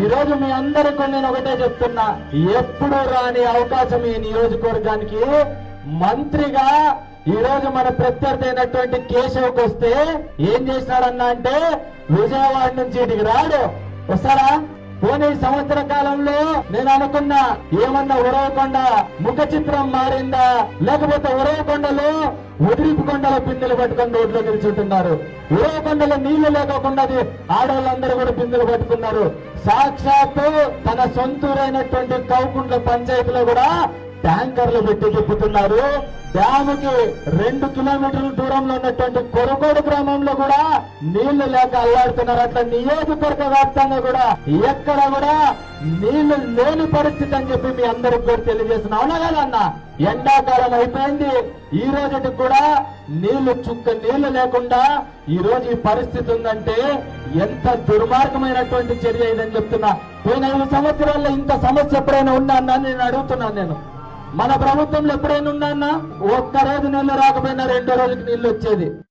ఈ రోజు మీ అందరికీ నేను ఒకటే చెప్తున్నా. ఎప్పుడు రాని అవకాశం ఈ నియోజకవర్గానికి. మంత్రిగా ఈ రోజు మన ప్రత్యర్థి అయినటువంటి కేశవ్కి వస్తే ఏం చేసినారన్నా అంటే విజయవాడ నుంచి ఇటుకి రాడు. వస్తారా పోనీ సంవత్సర కాలంలో నేను అనుకున్నా ఏమన్నా ఉరవకొండ ముఖ చిత్రం మారిందా? లేకపోతే ఉరవకొండలో ఉదిరిపు కొండల పిందెలు పట్టుకొని రోడ్లో నిల్చుంటున్నారు. కొండల నీళ్ళు లేకకుండా అది ఆడవాళ్ళందరూ కూడా పిందెలు పట్టుకున్నారు. సాక్షాత్తు తన సొంతూరైనటువంటి కౌకుంట్ల పంచాయతీలో కూడా ట్యాంకర్లు పెట్టి తిప్పుతున్నారు. డ్యాముకి రెండు కిలోమీటర్ల దూరంలో ఉన్నటువంటి కొరకోడు గ్రామంలో కూడా నీళ్ళు లేక అల్లాడుతున్నారు. అట్లా నియోజకవర్గ వ్యాప్తంగా కూడా ఎక్కడ కూడా నీళ్ళు లేని పరిస్థితి అని చెప్పి మీ అందరికి కూడా తెలియజేసిన అవునా కదా అన్న? ఎండాకాలం అయిపోయింది. ఈ రోజుకి కూడా నీళ్ళు చుక్క నీళ్ళు లేకుండా ఈ రోజు ఈ పరిస్థితి ఉందంటే ఎంత దుర్మార్గమైనటువంటి చర్య ఇదని చెప్తున్నా. పోయిన ఐదు సంవత్సరాల్లో ఇంత సమస్య ఎప్పుడైనా ఉన్నా అన్న నేను అడుగుతున్నాను నేను. మన ప్రభుత్వంలో ఎప్పుడైనా ఉన్నా ఒక్క రోజు నీళ్ళు రాకపోయినా రెండో రోజుకి నీళ్ళు వచ్చేది.